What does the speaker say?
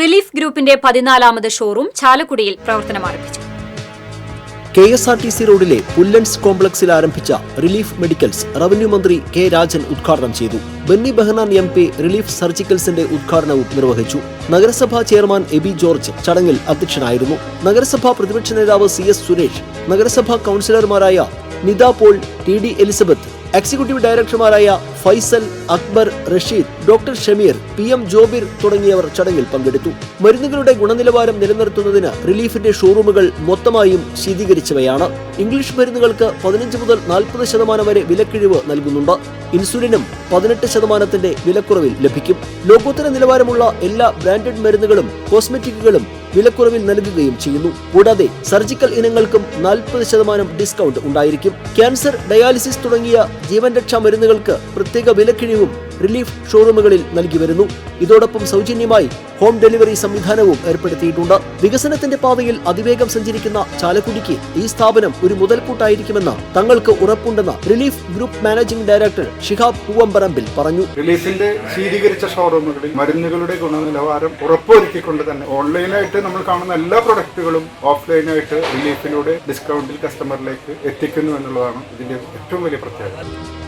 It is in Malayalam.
റിലീഫ് ഗ്രൂപ്പിന്റെ പതിനാലാമത് ഷോറൂം ചാലക്കുടിയിൽ പ്രവർത്തനം ആരംഭിച്ചു. K S R T C റോഡിലെ പുല്ലൻസ് കോംപ്ലക്സിൽ ആരംഭിച്ച റിലീഫ് മെഡിക്കൽസ് റവന്യൂ മന്ത്രി കെ രാജൻ ഉദ്ഘാടനം ചെയ്തു. Benny Behanan M P relief സർജിക്കൽസിന്റെ ഉദ്ഘാടനവും നിർവഹിച്ചു. നഗരസഭാ ചെയർമാൻ എബി ജോർജ് ചടങ്ങിൽ അധ്യക്ഷനായിരുന്നു. നഗരസഭാ പ്രതിപക്ഷ നേതാവ് സി എസ് സുരേഷ് നഗരസഭാ കൌൺസിലർമാരായ Nitha Paul T D Elizabeth executive ഡയറക്ടർമാരായ Faisal Akbar Rasheed doctor Shameer P M Jobir തുടങ്ങിയവർ ചടങ്ങിൽ പങ്കെടുത്തു. മരുന്നുകളുടെ ഗുണനിലവാരം നിലനിർത്തുന്നതിന് റിലീഫിന്റെ ഷോറൂമുകൾ മൊത്തമായും ശീതീകരിച്ചവയാണ്. ഇംഗ്ലീഷ് മരുന്നുകൾക്ക് പതിനഞ്ച് മുതൽ നാൽപ്പത് ശതമാനം വരെ വിലക്കിഴിവ് നൽകുന്നുണ്ട്. ഇൻസുലിനും പതിനെട്ട് ശതമാനത്തിന്റെ വിലക്കുറവിൽ ലഭിക്കും. ലോകോത്തര നിലവാരമുള്ള എല്ലാ ബ്രാൻഡഡ് മരുന്നുകളും കോസ്മെറ്റിക്കുകളും വിലക്കുറവിൽ നൽകുകയും ചെയ്യുന്നു. കൂടാതെ സർജിക്കൽ ഇനങ്ങൾക്കും നാൽപ്പത് ശതമാനം ഡിസ്കൗണ്ട് ഉണ്ടായിരിക്കും. ക്യാൻസർ ഡയാലിസിസ് തുടങ്ങിയ ജീവൻ രക്ഷാ മരുന്നുകൾക്ക് പ്രത്യേക വിലക്കിഴിവും റിലീഫ് ഷോറൂമുകളിൽ നൽകി വരുന്നു. ഇതോടൊപ്പം സൗജന്യമായി ഹോം ഡെലിവറി സംവിധാനവും ഏർപ്പെടുത്തിയിട്ടുണ്ട്. വികസനത്തിന്റെ പാതയിൽ അതിവേഗം സഞ്ചരിക്കുന്ന ചാലക്കുടിക്ക് ഈ സ്ഥാപനം ഒരു മുതൽക്കൂട്ടായിരിക്കുമെന്ന് തങ്ങൾക്ക് ഉറപ്പുണ്ടെന്ന് relief group managing director Shihab Poovamparambil പറഞ്ഞു. റിലീഫിന്റെ ശീതീകരിച്ച ഷോറൂമുകളിൽ മരുന്നുകളുടെ ഗുണനിലവാരം ഉറപ്പുവരുത്തിക്കൊണ്ട് തന്നെ ഓൺലൈനായിട്ട് നമ്മൾ കാണുന്ന എല്ലാ പ്രൊഡക്റ്റുകളും ഓഫ്ലൈനായിട്ട് റിലീഫിലൂടെ ഡിസ്കൗണ്ടിൽ കസ്റ്റമറിലേക്ക് എത്തിക്കുന്നു എന്നുള്ളതാണ് ഇതിന്റെ ഏറ്റവും വലിയ പ്രത്യേകത.